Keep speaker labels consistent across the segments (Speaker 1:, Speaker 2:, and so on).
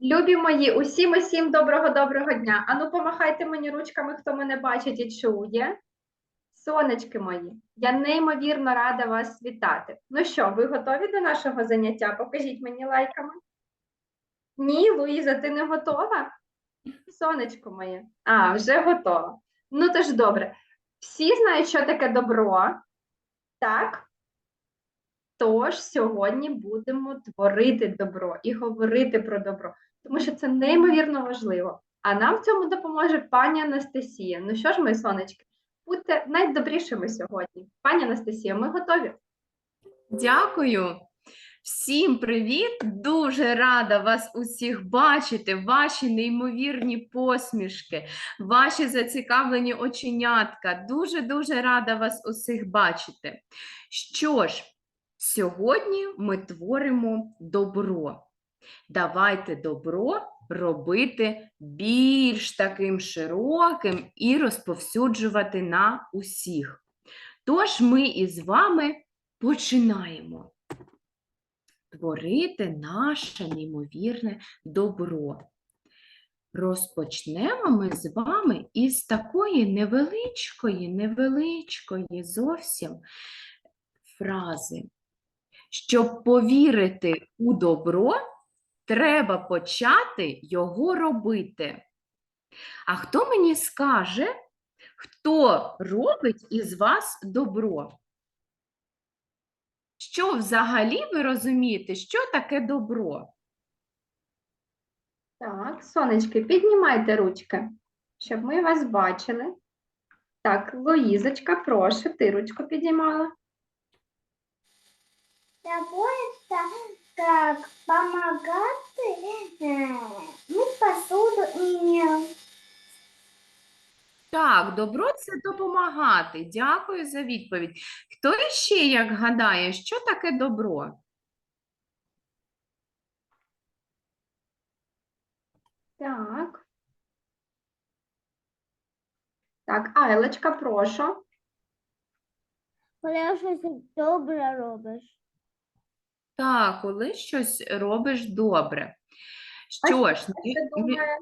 Speaker 1: Любі мої, усім усім доброго доброго дня. Ану, помахайте мені ручками, хто мене бачить і чує. Сонечки мої, я неймовірно рада вас вітати. Ну що, ви готові до нашого заняття? Покажіть мені лайками. Ні, Луїза, ти не готова? Сонечко моє. А, вже готова. Ну то ж добре. Всі знають, що таке добро, так? Тож сьогодні будемо творити добро і говорити про добро, тому що це неймовірно важливо. А нам в цьому допоможе пані Анастасія. Ну що ж, ми, сонечки, будьте найдобрішими сьогодні. Пані Анастасія, ми готові.
Speaker 2: Дякую. Всім привіт! Дуже рада вас усіх бачити, ваші неймовірні посмішки, ваші зацікавлені оченятка. Дуже-дуже рада вас усіх бачити. Що ж, сьогодні ми творимо добро. Давайте добро робити більш таким широким і розповсюджувати на усіх. Тож ми із вами починаємо творити наше неймовірне добро. Розпочнемо ми з вами із такої невеличкої, невеличкої зовсім фрази. Щоб повірити у добро, треба почати його робити. А хто мені скаже, хто робить із вас добро? Що взагалі ви розумієте, що таке добро?
Speaker 1: Так, сонечки, піднімайте ручки, щоб ми вас бачили. Так, Луїзочка, прошу, ти ручку підіймала.
Speaker 3: Заботиться, как помогать э, мыть посуду и
Speaker 2: Так, добро це допомагати. Дякую за відповідь. Хто іще як гадає, що таке добро?
Speaker 1: Так. Так, Айлочка, прошу.
Speaker 3: коли щось добре робиш.
Speaker 2: Так, коли щось робиш добре. Що ж,
Speaker 1: Я думаю,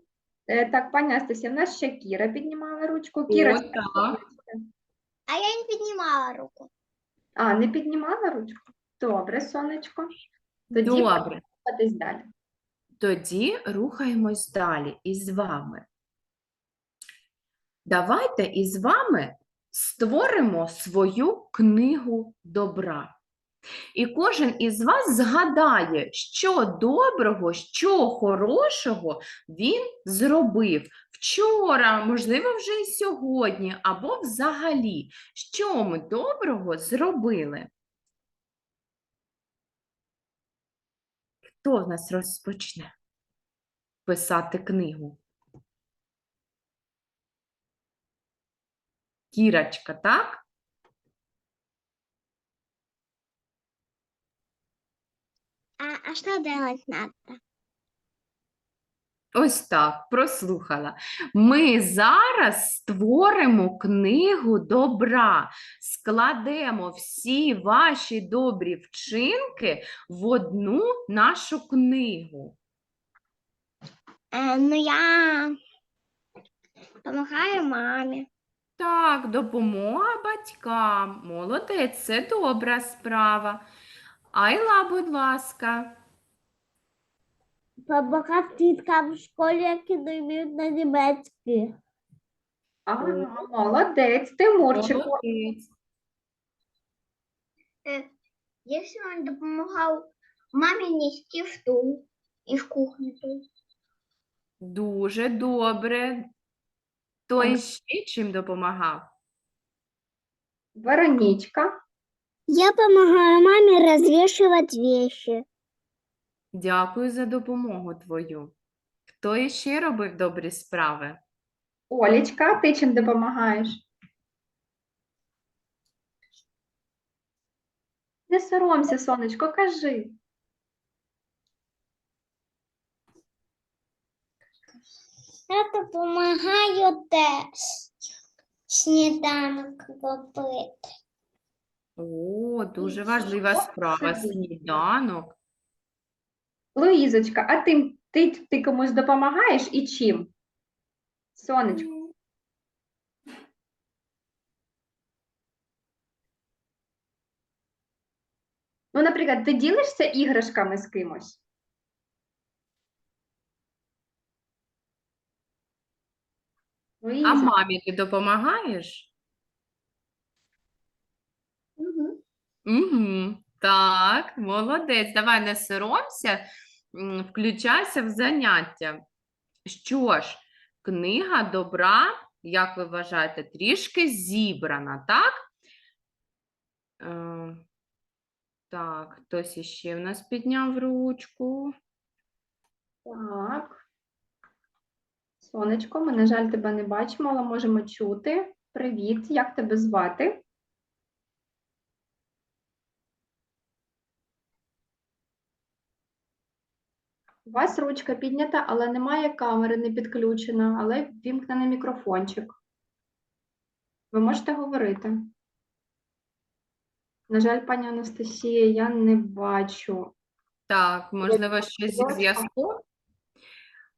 Speaker 1: е, так, пані Анастасія, в нас ще Кіра піднімала ручку.
Speaker 2: О,
Speaker 1: Кірочка,
Speaker 2: так.
Speaker 3: А я не піднімала руку.
Speaker 1: а, не піднімала ручку? Добре, сонечко. Тоді
Speaker 2: Добре.
Speaker 1: рухатись далі.
Speaker 2: Тоді рухаємось далі із вами. Давайте із вами створимо свою книгу добра. І кожен із вас згадає, що доброго, що хорошого він зробив вчора, можливо, вже і сьогодні, або взагалі, що ми доброго зробили. Хто в нас розпочне писати книгу? Кірочка, так?
Speaker 3: А, а что делать надо?
Speaker 2: Ось так, прослухала. Ми зараз створимо книгу добра, складемо всі ваші добрі вчинки в одну нашу книгу.
Speaker 3: Э, ну, я помогаю маме.
Speaker 2: Так, допомога батькам. Молодець, це добра справа. Айла, будь ласка.
Speaker 3: Помогать діткам в школі, які не вміють на німецький.
Speaker 1: Ага, молодець, Тимурчику.
Speaker 2: Молодець.
Speaker 3: Я сьогодні допомагав мамі нести в стул і в кухню.
Speaker 2: Дуже добре. Той ще чим допомагав?
Speaker 1: Веронічка.
Speaker 3: Я помогаю маме развешивать вещи.
Speaker 2: Дякую за допомогу твою. Хто іще робив добрі справи?
Speaker 1: Олічка, ти чим допомагаєш? Не соромся, сонечко, кажи.
Speaker 3: Я допомагаю теж сніданок робити.
Speaker 2: О, дуже важлива справа. Сніданок.
Speaker 1: Луїзочка, а ти Ти, ти комусь допомагаєш і чим? Сонечко. Ну, наприклад, ти ділишся іграшками з кимось?
Speaker 2: А
Speaker 1: Луїза,
Speaker 2: мамі ти допомагаєш? Угу. Так, молодець. Давай не соромся, включайся в заняття. Що ж, книга добра, як ви вважаєте, трішки зібрана, так? Е, так, хтось іще в нас підняв ручку.
Speaker 1: Так. Сонечко, ми, на жаль, тебе не бачимо, але можемо чути. Привіт, як тебе звати? У вас ручка піднята, але немає камери, не підключена, але вімкнений мікрофончик. Ви можете говорити. На жаль, пані Анастасія, я не бачу.
Speaker 2: Так, можливо, щось зі
Speaker 1: ласка.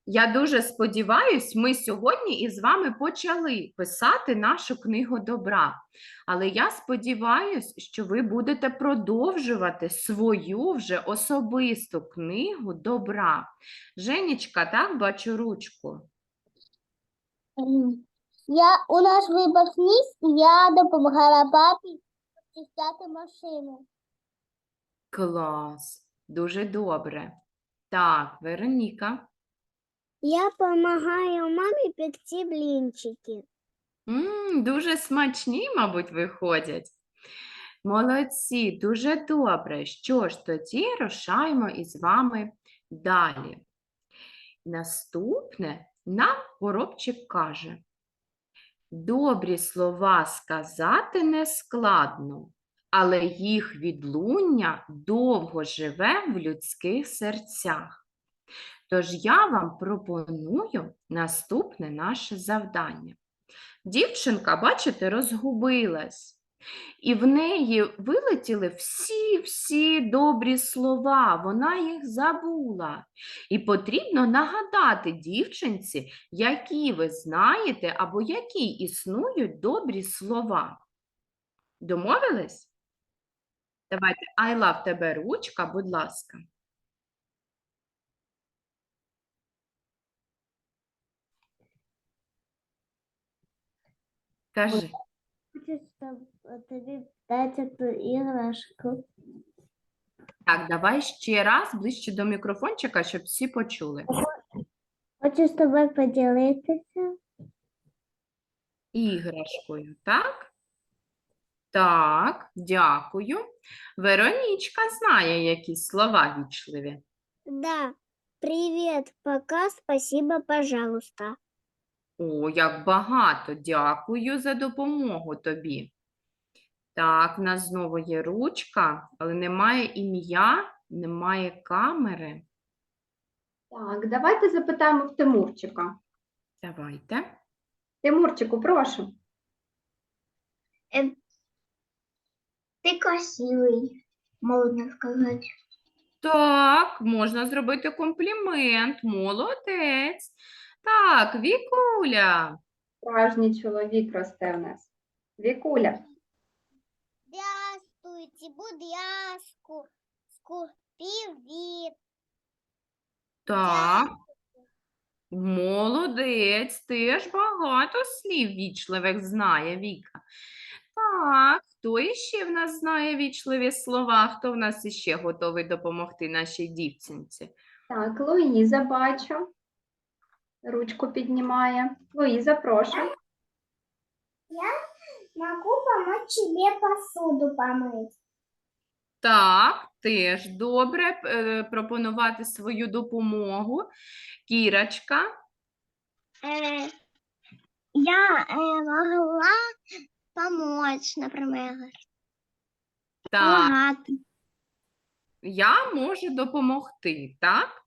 Speaker 2: Я дуже сподіваюсь, ми сьогодні із вами почали писати нашу книгу добра. Але я сподіваюсь, що ви будете продовжувати свою вже особисту книгу добра. Женечка, так, бачу ручку.
Speaker 3: Ем, Я у нас випускник, і я допомагала папі чистити машину.
Speaker 2: Клас, дуже добре. Так, Вероніка.
Speaker 3: Я допомагаю мамі пекти блінчики.
Speaker 2: М, дуже смачні, мабуть, виходять. Молодці, дуже добре. Що ж, тоді рушаємо із вами далі. Наступне нам горобчик каже: Добрі слова сказати не складно, але їх відлуння довго живе в людських серцях. Тож я вам пропоную наступне наше завдання. Дівчинка, бачите, розгубилась. І в неї вилетіли всі-всі добрі слова, вона їх забула. І потрібно нагадати дівчинці, які ви знаєте або які існують добрі слова. Домовились? Давайте, Айла, в тебе ручка, будь ласка. Кажи.
Speaker 3: Хочу тобі дати ту іграшку.
Speaker 2: Так, давай ще раз ближче до мікрофончика, щоб всі почули.
Speaker 3: Хочу з тобою поділитися.
Speaker 2: Іграшкою, так? Так, дякую. Веронічка знає якісь слова вічливі.
Speaker 3: Да. Привет, пока, спасибо, пожалуйста.
Speaker 2: О, як багато. Дякую за допомогу тобі. Так, в нас знову є ручка, але немає ім'я, немає камери.
Speaker 1: Так, давайте запитаємо в Тимурчика.
Speaker 2: Давайте.
Speaker 1: Тимурчику, прошу.
Speaker 3: Ты красивый, можно сказать.
Speaker 2: Так, можна зробити комплімент. Молодець. Так, Вікуля.
Speaker 1: Справжній чоловік росте в нас. Вікуля.
Speaker 3: Здравствуйте, будяшку, привет.
Speaker 2: Так. Молодець, теж багато слів вічливих знає Віка. Так, хто іще в нас знає вічливі слова? Хто в нас іще готовий допомогти нашій дівчинці?
Speaker 1: Так, Луїза бачу Ручку піднімає. Луїза, прошу.
Speaker 3: Могу помочь тебе посуду помыть.
Speaker 2: Так, теж добре е, пропонувати свою допомогу. Кірочка.
Speaker 3: Э, я э, могла помочь, например.
Speaker 2: Так,
Speaker 3: Помогать.
Speaker 2: я можу допомогти, так?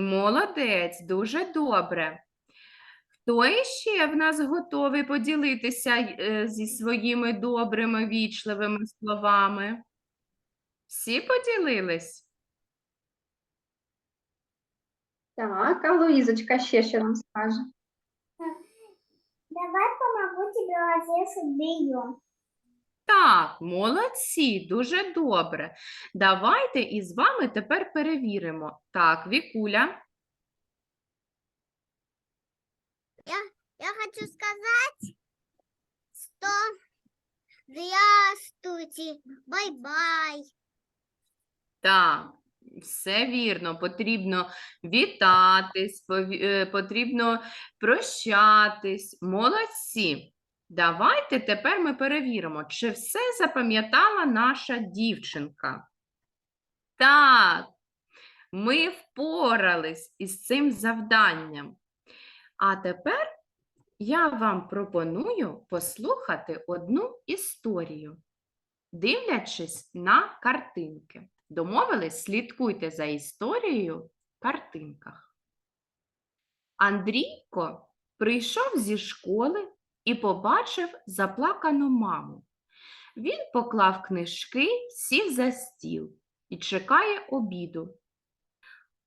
Speaker 2: Молодець, дуже добре. Хто іще в нас готовий поділитися е, зі своїми добрими, вічливими словами? Всі поділились?
Speaker 1: Так, а Луїзочка ще що нам скаже?
Speaker 3: Давай помогу тебе развешать белье.
Speaker 2: Так, молодці, дуже добре. Давайте із вами тепер перевіримо. Так, Вікуля.
Speaker 3: Я хочу сказать, что здравствуйте, бай-бай.
Speaker 2: Так, все вірно. Потрібно вітатись, пові- е, потрібно прощатись. Молодці. Давайте тепер ми перевіримо, чи все запам'ятала наша дівчинка. Так, ми впорались із цим завданням. А тепер я вам пропоную послухати одну історію дивлячись на картинки. Домовились, слідкуйте за історією в картинках. Андрійко прийшов зі школи і побачив заплакану маму. Він поклав книжки, сів за стіл і чекає обіду.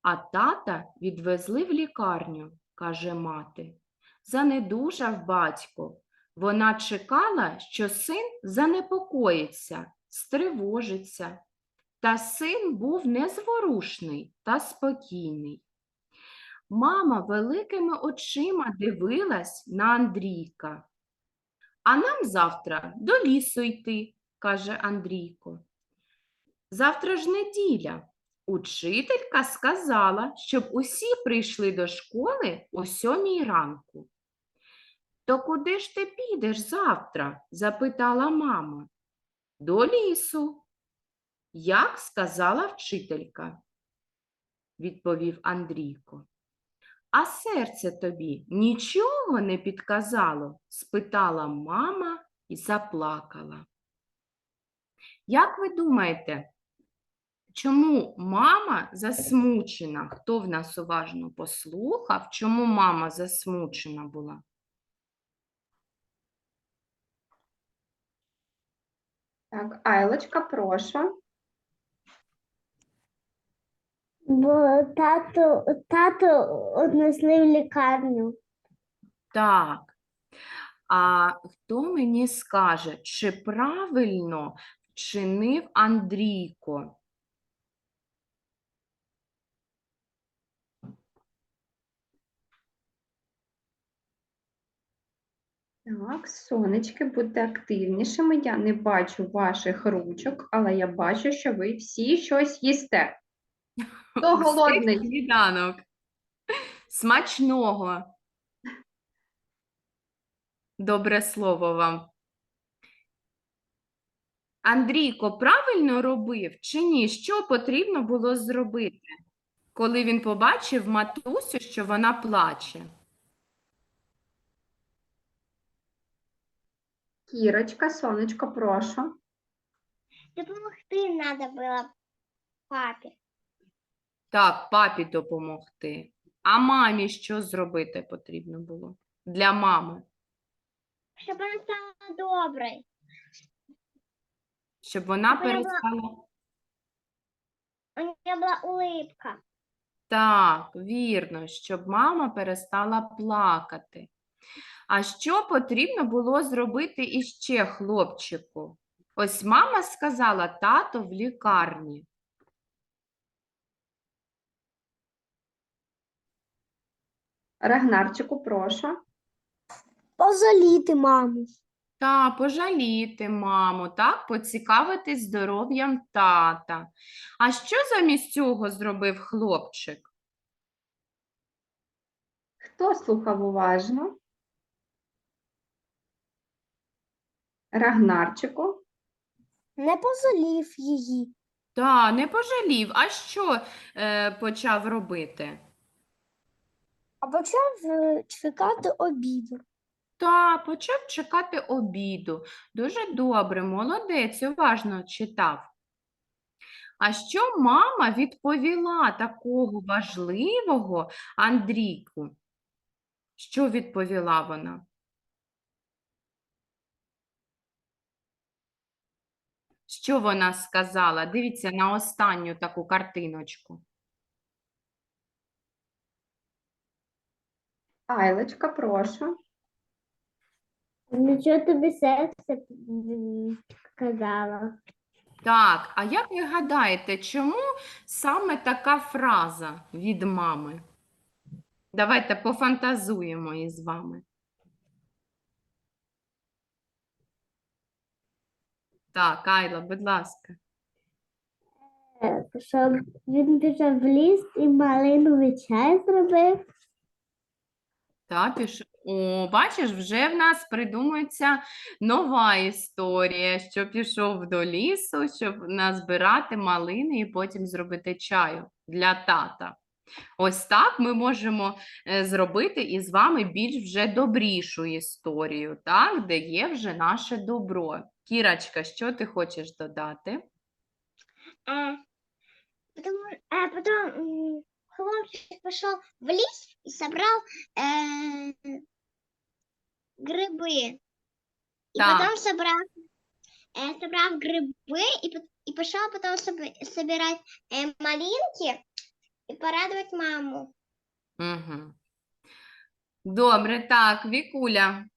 Speaker 2: А тата відвезли в лікарню, каже мати. Занедужав батько. Вона чекала, що син занепокоїться, стривожиться. Та син був незворушний та спокійний. Мама великими очима дивилась на Андрійка. А нам завтра до лісу йти, каже Андрійко. Завтра ж неділя. Учителька сказала, щоб усі прийшли до школи о сьомій ранку. То куди ж ти підеш завтра? запитала мама. До лісу. Як сказала вчителька, відповів Андрійко. А серце тобі нічого не підказало? спитала мама і заплакала. Як ви думаєте, чому мама засмучена? Хто в нас уважно послухав, чому мама засмучена була?
Speaker 1: Так, Айлочка, прошу.
Speaker 3: Бо тато, тато однесли в лікарню.
Speaker 2: Так. А хто мені скаже, чи правильно вчинив Андрійко?
Speaker 1: Так, сонечки, будьте активнішими. Я не бачу ваших ручок, але я бачу, що ви всі щось їсте. Хто
Speaker 2: Всіх
Speaker 1: голодний?
Speaker 2: Сніданок. Смачного. Добре слово вам. Андрійко правильно робив чи ні? Що потрібно було зробити, коли він побачив матусю, що вона плаче?
Speaker 1: Кірочка, сонечко, прошу.
Speaker 3: Допомогти треба було папі.
Speaker 2: Так, папі допомогти. А мамі що зробити потрібно було для мами,
Speaker 3: Щоб вона стала доброю.
Speaker 2: щоб вона
Speaker 3: Щоб вона була-
Speaker 2: перестала.
Speaker 3: У неї була улыбка.
Speaker 2: Так, вірно, щоб мама перестала плакати. А що потрібно було зробити іще хлопчику? Ось мама сказала тато в лікарні.
Speaker 1: Рагнарчику, прошу.
Speaker 3: Позаліти маму.
Speaker 2: Та пожаліти маму, так, поцікавитись здоров'ям тата. А що замість цього зробив хлопчик?
Speaker 1: Хто слухав уважно? Рагнарчику.
Speaker 3: Не позалів її.
Speaker 2: Та, не пожалів. А що е, почав робити?
Speaker 3: А почав е, чекати обіду.
Speaker 2: Та, почав чекати обіду. Дуже добре, молодець, уважно читав. А що мама відповіла такого важливого Андрійку? Що відповіла вона? Що вона сказала? Дивіться на останню таку картиночку.
Speaker 1: Айлочка, прошу.
Speaker 3: Нічого тобі серце казала.
Speaker 2: Так, а як ви гадаєте, чому саме така фраза від мами? Давайте пофантазуємо із вами. Так, Айла, будь ласка.
Speaker 3: Щоб він пішов в ліс і малиновий чай зробив.
Speaker 2: Та, піш... О, бачиш, вже в нас придумується нова історія, що пішов до лісу, щоб назбирати малини і потім зробити чаю для тата. Ось так ми можемо е, зробити із вами більш вже добрішу історію, так, де є вже наше добро. Кірочка, що ти хочеш додати?
Speaker 3: А, потому, а потом м, хлопчик пошел в лес и собрал э, грибы. И
Speaker 2: Так.
Speaker 3: потом собрал, э, собрал грибы и, и пошел потом соб- собирать э, малинки и порадовать маму.
Speaker 2: Угу. Добре, так, Вікуля.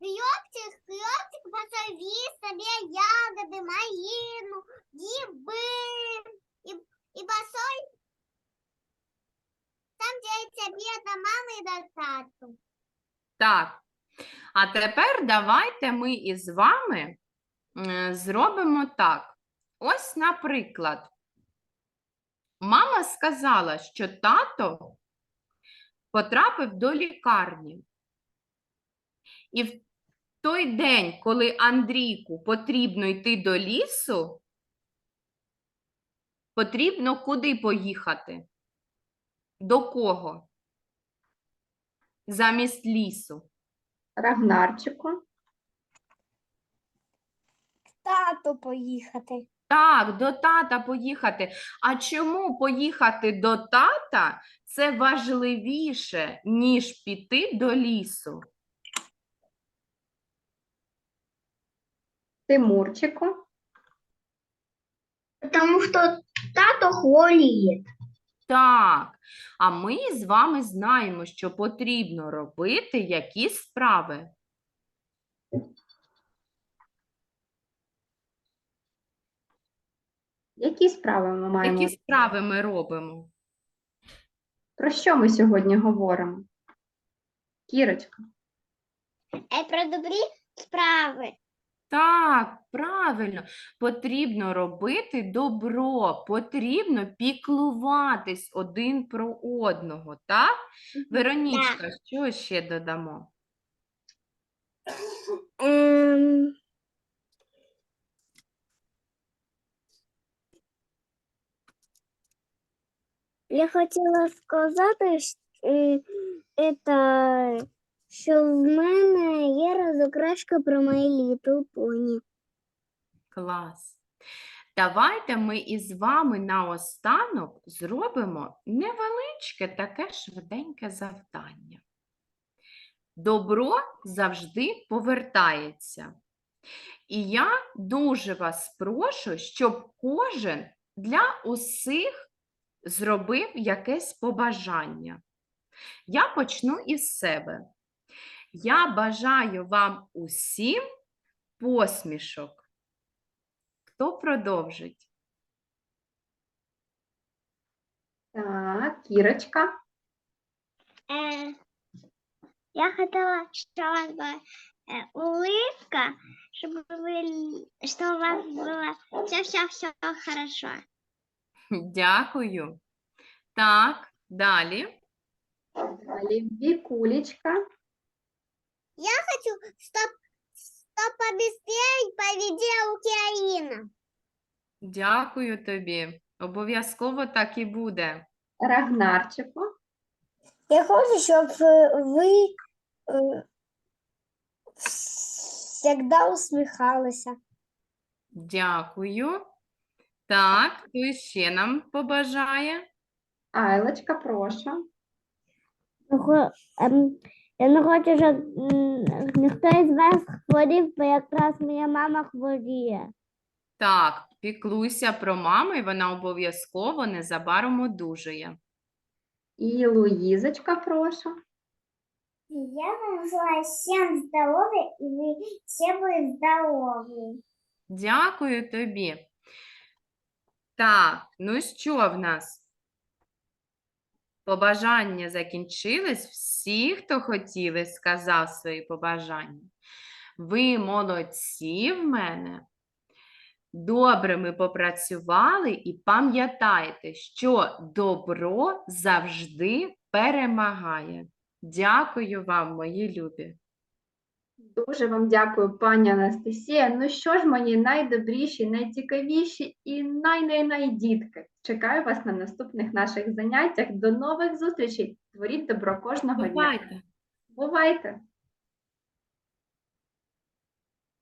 Speaker 3: Хлопчик, хлопчик, позови себе ягоды, малину, грибы и, и босой. Там делается обед до мамы и до тату.
Speaker 2: Так. А тепер давайте ми із вами е, зробимо так. Ось, наприклад, мама сказала, що тато потрапив до лікарні. І в той день, коли Андрійку потрібно йти до лісу, потрібно куди поїхати? До кого? Замість лісу.
Speaker 1: Рагнарчику.
Speaker 3: Тату поїхати.
Speaker 2: Так, до тата поїхати. А чому поїхати до тата це важливіше, ніж піти до лісу?
Speaker 1: Тимурчику.
Speaker 3: Потому что тато хворіє.
Speaker 2: Так, а ми з вами знаємо, що потрібно робити які справи.
Speaker 1: Які справи ми маємо?
Speaker 2: Які справи ми робимо?
Speaker 1: Про що ми сьогодні говоримо? Кірочка.
Speaker 3: Е, про добрі справи.
Speaker 2: Так, правильно, потрібно робити добро, потрібно піклуватись один про одного, так? Веронічка, що ще додамо?
Speaker 3: Ем... Я хотіла сказати, що, е, это, що в мене є розокрашка про My Little Pony.
Speaker 2: Клас. Давайте ми із вами наостанок зробимо невеличке таке швиденьке завдання. Добро завжди повертається. І я дуже вас прошу, щоб кожен для усіх зробив якесь побажання. Я почну із себе. Я бажаю вам усім посмішок. Хто продовжить?
Speaker 1: Так, Кірочка.
Speaker 3: Е, я хотіла, щоб у вас була е, улыбка, щоб ви, що у вас було все-все-все хорошо.
Speaker 2: Дякую. Так, далі.
Speaker 1: Далі Вікулечка.
Speaker 3: Хочу, чтоб, чтоб побыстрее победила Украина.
Speaker 2: Дякую тобі. Обов'язково так і буде.
Speaker 1: Рагнарчику.
Speaker 3: Я хочу, щоб ви завжди усміхалися.
Speaker 2: Дякую. Так, хто ще нам побажає?
Speaker 1: Айлочка, прошу.
Speaker 3: ем, Я не хочу, щоб ніхто із вас хворів, бо якраз моя мама хворіє.
Speaker 2: Так, піклуйся про маму, і вона обов'язково незабаром одужає.
Speaker 1: І Луїзочка, прошу.
Speaker 3: Я вам желаю всем здоровья, и вы все были здоровы.
Speaker 2: Дякую тобі. Так, ну що в нас? Побажання закінчились. Всі, хто хотіли, сказав свої побажання. Ви молодці в мене. Добре ми попрацювали і пам'ятайте, що добро завжди перемагає. Дякую вам, мої любі.
Speaker 1: Дуже вам дякую, пані Анастасія. Ну що ж, мої найдобріші, найцікавіші і най-най-най дітки. Чекаю вас на наступних наших заняттях. До нових зустрічей. Творіть добро кожного дня.
Speaker 2: Бувайте!
Speaker 1: Бувайте!